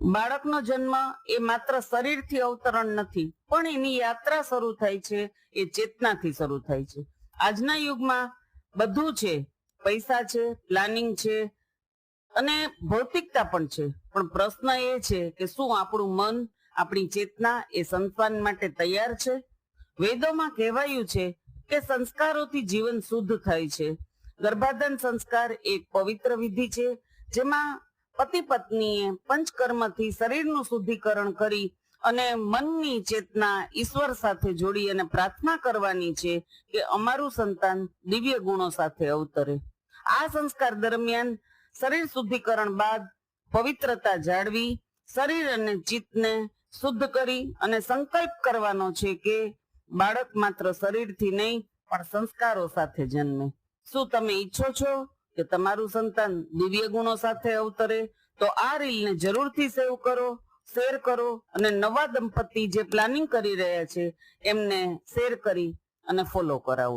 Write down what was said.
બાળકનો જન્મ એ માત્ર શરીરથી અવતરણ નથી, પણ એની યાત્રા શરૂ થાય છે, એ ચેતનાથી શરૂ થાય છે. આજના યુગમાં બધું છે, પૈસા છે પ્લાનિંગ છે, અને ભૌતિકતા પણ છે. પણ પ્રશ્ન એ છે કે શું આપણું મન, આપણી ચેતના એ સંતાન માટે તૈયાર છે? વેદોમાં કહેવાયું છે કે સંસ્કારોથી જીવન શુદ્ધ થાય છે. ગર્ભાધાન સંસ્કાર એક પવિત્ર વિધિ છે, જેમાં પતિ પત્નીએ પંચકર્મથી શરીરનું શુદ્ધિકરણ કરી અને મનની ચેતના ઈશ્વર સાથે જોડી અને પ્રાર્થના કરવાની છે કે અમારું સંતાન દિવ્ય ગુણો સાથે અવતરે. આ સંસ્કાર દરમિયાન શરીર શુદ્ધિકરણ બાદ પવિત્રતા જાળવી, શરીર અને ચિત્તને શુદ્ધ કરી અને સંકલ્પ કરવાનો છે કે બાળક માત્ર શરીરથી નહીં, પણ સંસ્કારો સાથે જન્મે. શું તમે ઈચ્છો છો? કે તમારું સંતાન દિવ્ય ગુણો સાથે અવતરે, તો આ રીલને જરૂરથી સેવ કરો, શેર કરો અને નવા દંપતી જે પ્લાનિંગ કરી રહ્યા છે, એમને શેર કરી અને ફોલો કરાવો.